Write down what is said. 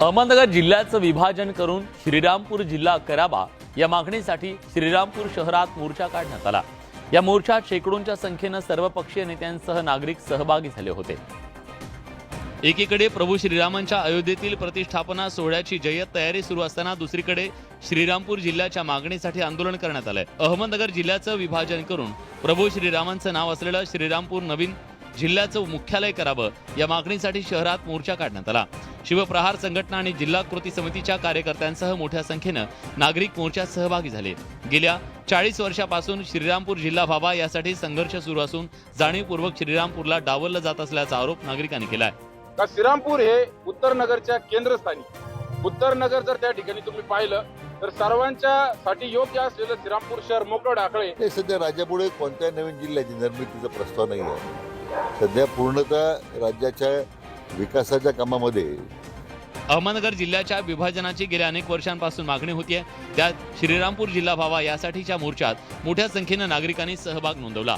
अहमदनगर जिल्ह्याचं विभाजन करून श्रीरामपूर जिल्हा करावा या मागणीसाठी श्रीरामपूर शहरात मोर्चा काढण्यात आला. या मोर्चात शेकडोंच्या संख्येनं सर्वपक्षीय नेत्यांसह नागरिक सहभागी झाले होते. एकीकडे प्रभू श्रीरामांच्या अयोध्येतील प्रतिष्ठापना सोहळ्याची जय्यत तयारी सुरू असताना दुसरीकडे श्रीरामपूर जिल्ह्याच्या मागणीसाठी आंदोलन करण्यात आलंय. अहमदनगर जिल्ह्याचं विभाजन करून प्रभू श्रीरामांचं नाव असलेलं श्रीरामपूर नवीन जिल्ह्याचं मुख्यालय करावं या मागणीसाठी शहरात मोर्चा काढण्यात आला. शिवप्रहार संघटना आणि जिल्हा कृती समितीच्या कार्यकर्त्यांसह मोठ्या संख्येनं नागरिक मोर्चात सहभागी झाले. गेल्या चाळीस वर्षापासून श्रीरामपूर जिल्हा व्हावा यासाठी संघर्ष सुरू असून जाणीवपूर्वक श्रीरामपूरला डावललं जात असल्याचा आरोप नागरिकांनी केलाय. का श्रीरामपूर हे उत्तर नगरच्या केंद्रस्थानी. उत्तर नगर जर त्या ठिकाणी तुम्ही पाहिलं तर सर्वांच्या साठी योग्य असलेलं श्रीरामपूर शहर मोकळं ढाकळे. सध्या राज्यापुढे कोणत्याही नवीन जिल्ह्याची निर्मितीचा प्रस्ताव नाही आहे. सध्या पूर्णतः राज्याच्या विकासाच्या कामामध्ये. अहमदनगर जिल्ह्याच्या विभाजनाची गेल्या अनेक वर्षांपासून मागणी होतीये त्यात श्रीरामपूर जिल्हा व्हावा यासाठीच्या मोर्चात मोठ्या संख्येनं नागरिकांनी सहभाग नोंदवला.